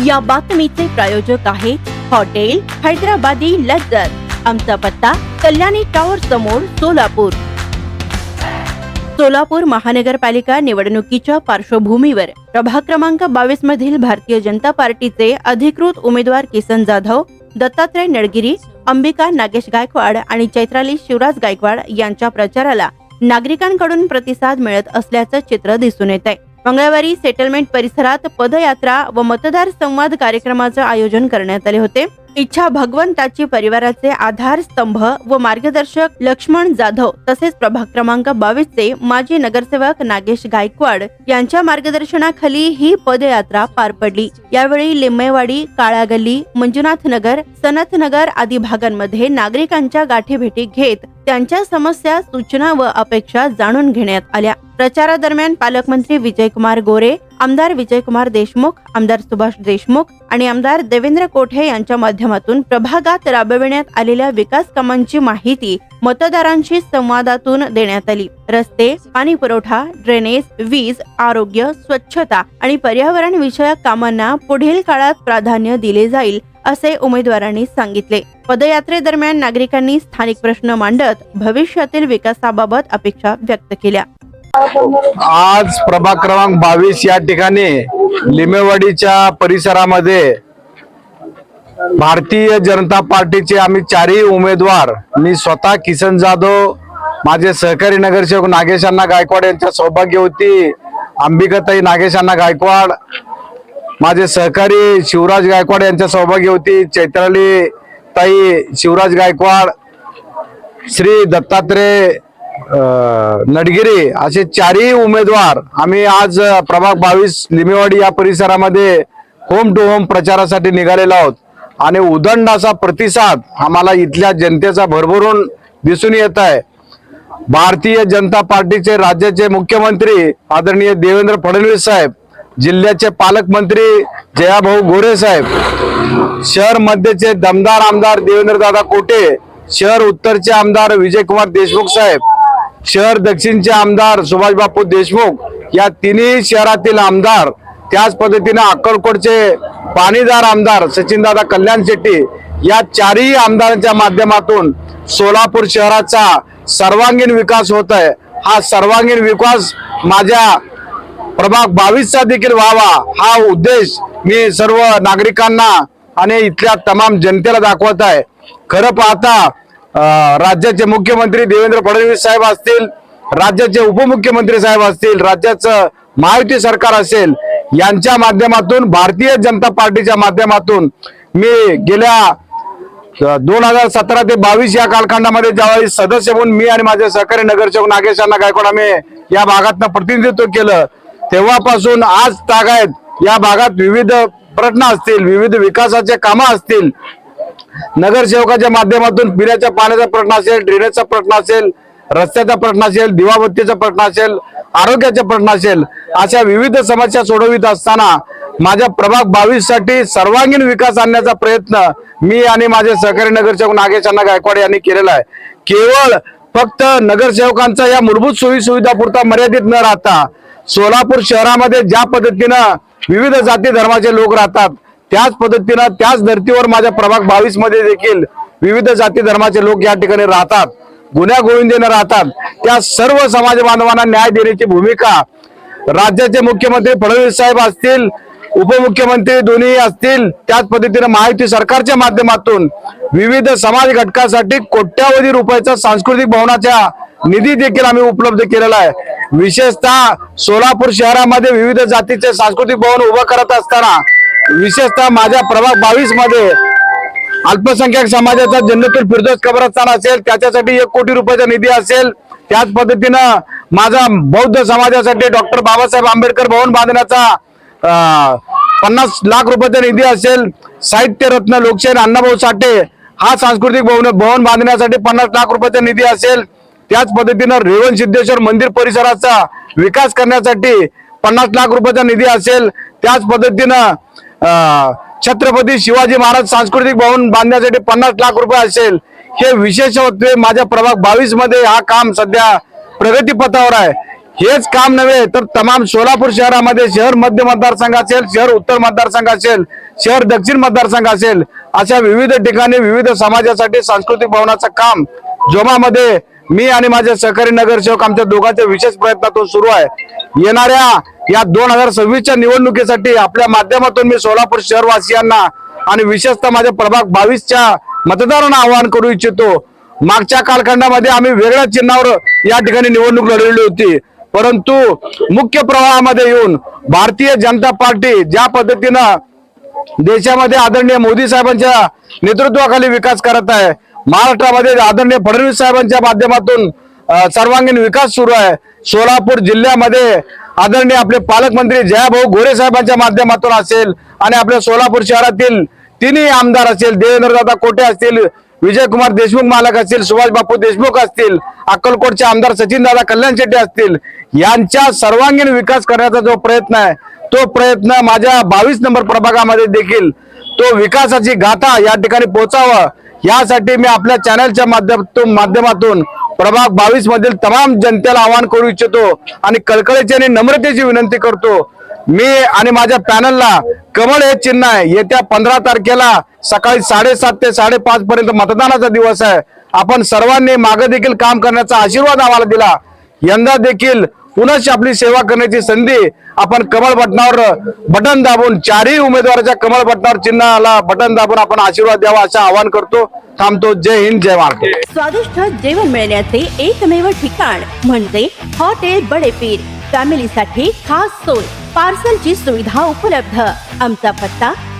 या बातमीचे प्रायोजक आहे हॉटेल हैदराबादी लज्जत आमचा पत्ता कल्याणी टॉवर समोर सोलापूर. सोलापूर महानगरपालिका निवडणुकीच्या पार्श्वभूमीवर प्रभाग क्रमांक बावीस मधील भारतीय जनता पार्टीचे अधिकृत उमेदवार किसन जाधव दत्तात्रय नडगिरी अंबिका नागेश गायकवाड आणि चैत्राली शिवराज गायकवाड यांच्या प्रचाराला नागरिकांकडून प्रतिसाद मिळत असल्याचं चित्र दिसून येत आहे मंगळवारी सेटलमेंट परिसरात पदयात्रा व मतदार संवाद कार्यक्रमाचं आयोजन करण्यात आले होते. इच्छा भगवंताची परिवाराचे आधार स्तंभ व मार्गदर्शक लक्ष्मण जाधव तसेच प्रभाग क्रमांक बावीस चे माजी नगरसेवक नागेश गायकवाड यांच्या मार्गदर्शनाखाली ही पदयात्रा पार पडली. यावेळी लिंबेवाडी काळा गल्ली मंजुनाथ नगर सनथ नगर आदी भागांमध्ये नागरिकांच्या गाठीभेटी घेत त्यांच्या समस्या सूचना व अपेक्षा जाणून घेण्यात आल्या. प्रचारादरम्यान पालकमंत्री विजयकुमार गोरे आमदार विजयकुमार देशमुख आमदार सुभाष देशमुख आणि आमदार देवेंद्र कोठे यांच्या माध्यमातून प्रभागात राबविण्यात आलेल्या विकास कामांची माहिती मतदारांशी संवादातून देण्यात आली. रस्ते पाणी पुरवठा ड्रेनेज वीज आरोग्य स्वच्छता आणि पर्यावरण विषयक कामांना पुढील काळात प्राधान्य दिले जाईल असे उमेदवारांनी सांगितले. पदयात्रेदरम्यान नागरिकांनी स्थानिक प्रश्न मांडत भविष्यातील विकासाबाबत अपेक्षा व्यक्त केल्या. आज प्रभाग क्रमांक बावीस या ठिकाणी लिमेवाडीच्या परिसरामध्ये भारतीय जनता पार्टीचे आम्ही चारही उमेदवार मी स्वतः किसन जाधव माझे सहकारी नगरसेवक नागेशांना गायकवाड यांच्या सौभाग्यवती अंबिकाताई नागेशांना गायकवाड माझे सहकारी शिवराज गायकवाड यांच्या सौभाग्यवती चैत्राली ताई शिवराज गायकवाड श्री दत्तात्रय नडगिरे असे चारही उमेदवार आम्ही आज प्रभाग बावीस लिमेवाडी या परिसरामध्ये होम टू होम प्रचारासाठी निघालेलो आहोत. आणि उदंड असा प्रतिसाद आम्हाला इथल्या जनतेचा भरभरून दिसून येत आहे. भारतीय जनता पार्टीचे राज्याचे मुख्यमंत्री आदरणीय देवेंद्र फडणवीस साहेब जिल्ह्याचे पालकमंत्री जयाभाऊ गोरे साहेब शहर मध्यचे दमदार आमदार देवेंद्रदादा कोटे शहर उत्तरचे आमदार विजयकुमार देशमुख साहेब शहर दक्षिणचे आमदार सुभाषबापू देशमुख या तिन्ही शहरातील आमदार त्याच पद्धतीने अक्कलकोटचे पाणीदार आमदार सचिनदादा कल्याण शेट्टी या चारही आमदारांच्या माध्यमातून सोलापूर शहराचा सर्वांगीण विकास होत आहे हा सर्वांगीण विकास माझ्या प्रभाग बावीसचा देखील व्हावा हा उद्देश मी सर्व नागरिकांना आणि इथल्या तमाम जनतेला दाखवत आहे. खरं पाहता राज्याचे मुख्यमंत्री देवेंद्र फडणवीस साहेब असतील राज्याचे उपमुख्यमंत्री साहेब असतील राज्याचं महायुती सरकार असेल यांच्या माध्यमातून भारतीय जनता पार्टीच्या माध्यमातून मी गेल्या दोन हजार सतरा ते बावीस या कालखंडामध्ये ज्यावेळी सदस्य म्हणून मी आणि माझे सहकारी नगरसेवक नागेश अण्णा गायकवाड आम्ही या भागातनं प्रतिनिधित्व केलं तेव्हापासून आज तागायत या भागात विविध प्रश्न असतील विविध विकासाचे कामं असतील नगरसेवकाच्या माध्यमातून पिण्याच्या पाण्याचा प्रश्न असेल ड्रेनेजचा प्रश्न असेल रस्त्याचा प्रश्न असेल दिवाबत्तीचा प्रश्न असेल आरोग्याचा प्रश्न असेल अशा विविध समस्या सोडवित असताना माझ्या प्रभाग बावीससाठी सर्वांगीण विकास आणण्याचा प्रयत्न मी आणि माझे सहकारी नगरसेवक नागेश अण्णा गायकवाड यांनी केलेला आहे. केवळ फक्त नगरसेवकांचा या मूलभूत सोयी सुविधा पुरता मर्यादित न राहता सोलापूर शहरामध्ये ज्या पद्धतीनं विविध जाती धर्माचे लोक राहतात त्याच पद्धतीनं त्याच धर्तीवर माझ्या प्रभाग बावीसमध्ये देखील विविध जाती धर्माचे लोक या ठिकाणी राहतात गुन्ह्या गोविंदेनं राहतात. त्या सर्व समाज बांधवांना न्याय देण्याची भूमिका राज्याचे मुख्यमंत्री फडणवीस साहेब असतील उपमुख्यमंत्री दोन्ही असतील त्याच पद्धतीने माहिती सरकारच्या माध्यमातून विविध समाज घटकासाठी कोट्यावधी रुपयाचा सांस्कृतिक भवनाच्या निधी देखील आम्ही उपलब्ध केलेला आहे. विशेषतः सोलापूर शहरामध्ये विविध जातीचे सांस्कृतिक भवन उभं करत असताना विशेषतः माझ्या प्रभाग बावीसमध्ये अल्पसंख्याक समाजाचा जन्नतुल फिरदोस कब्रस्तान असेल त्याच्यासाठी एक कोटी रुपयाचा निधी असेल. त्याच पद्धतीनं माझा बौद्ध समाजासाठी डॉक्टर बाबासाहेब आंबेडकर भवन बांधण्याचा पन्नास लाख रुपयाचा निधी असेल. साहित्य रत्न लोकशाहीर अण्णाभाऊ साठे हा सांस्कृतिक भवन भवन बांधण्यासाठी पन्नास लाख रुपयाचा निधी असेल. त्याच पद्धतीनं रेवण सिद्धेश्वर मंदिर परिसराचा विकास करण्यासाठी पन्नास लाख रुपयाचा निधी असेल. त्याच पद्धतीनं छत्रपती शिवाजी महाराज सांस्कृतिक भवन बांधण्यासाठी पन्नास लाख रुपये असेल हे विशेष होते माझ्या प्रभाग बावीसमध्ये हा काम सध्या प्रगतीपथावर आहे. हेच काम नव्हे तर तमाम सोलापूर शहरामध्ये शहर मध्य मतदारसंघ असेल शहर उत्तर मतदारसंघ असेल शहर दक्षिण मतदारसंघ असेल अशा विविध ठिकाणी विविध समाजासाठी सांस्कृतिक भवनाचं काम जोमामध्ये मी आणि माझे सहकारी नगरसेवक आमच्या दोघांच्या विशेष प्रयत्नातून सुरू आहे. येणाऱ्या या दोन हजार सव्वीसच्या निवडणुकीसाठी आपल्या माध्यमातून मी सोलापूर शहरवासियांना आणि विशेषतः माझ्या प्रभाग बावीसच्या मतदारांना आवाहन करू इच्छितो. मागच्या कालखंडामध्ये आम्ही वेगळ्या चिन्हावर या ठिकाणी निवडणूक लढवली होती. परंतु मुख्य प्रवाहामध्ये येऊन भारतीय जनता पार्टी ज्या पद्धतीनं देशामध्ये आदरणीय मोदी साहेबांच्या नेतृत्वाखाली विकास करत आहे महाराष्ट्रामध्ये आदरणीय फडणवीस साहेबांच्या माध्यमातून सर्वांगीण विकास सुरू आहे. सोलापूर जिल्ह्यामध्ये आदरणीय आपले पालकमंत्री जयाभाऊ गोरे साहेबांच्या माध्यमातून असेल आणि आपल्या सोलापूर शहरातील तिन्ही आमदार असेल देवेंद्रदादा कोटे असतील विजयकुमार देशमुख मालक असतील सुभाष बापू देशमुख असतील अक्कलकोटचे आमदार सचिन दादा कल्याण शेट्टी असतील यांच्या सर्वांगीण विकास करण्याचा जो प्रयत्न आहे तो प्रयत्न माझ्या बावीस नंबर प्रभागामध्ये देखील तो विकासाची गाथा या ठिकाणी पोहोचावा यासाठी मी आपल्या चॅनलच्या माध्यमातून माध्यमातून प्रभाग बावीस मधील तमाम जनतेला आवाहन करू इच्छितो आणि कळकळीची आणि नम्रतेची विनंती करतो. मी आणि माझ्या पॅनलला कमळ हे चिन्ह आहे. येत्या पंधरा तारखेला सकाळी साडेसात ते साडेपाच पर्यंत मतदानाचा दिवस आहे. आपण सर्वांनी मागे देखील काम करण्याचा आशीर्वाद आम्हाला दिला. यंदा देखील पुनश्च आपली सेवा करण्याची संधी आपण कमळ बटनावर बटन दाबून चारही उमेदवाराच्या कमळ बटनावर चिन्हाला बटन दाबून आपण आशीर्वाद द्यावा असं आवाहन करतो. थांबतो. जय हिंद जय महाराष्ट्र. स्वादिष्ट जेवण मिळण्याचे एकमेव ठिकाण म्हणजे हॉटेल बडेपीर. फॅमिलीसाठी खास सोय पार्सलची सुविधा उपलब्ध. आमचा पत्ता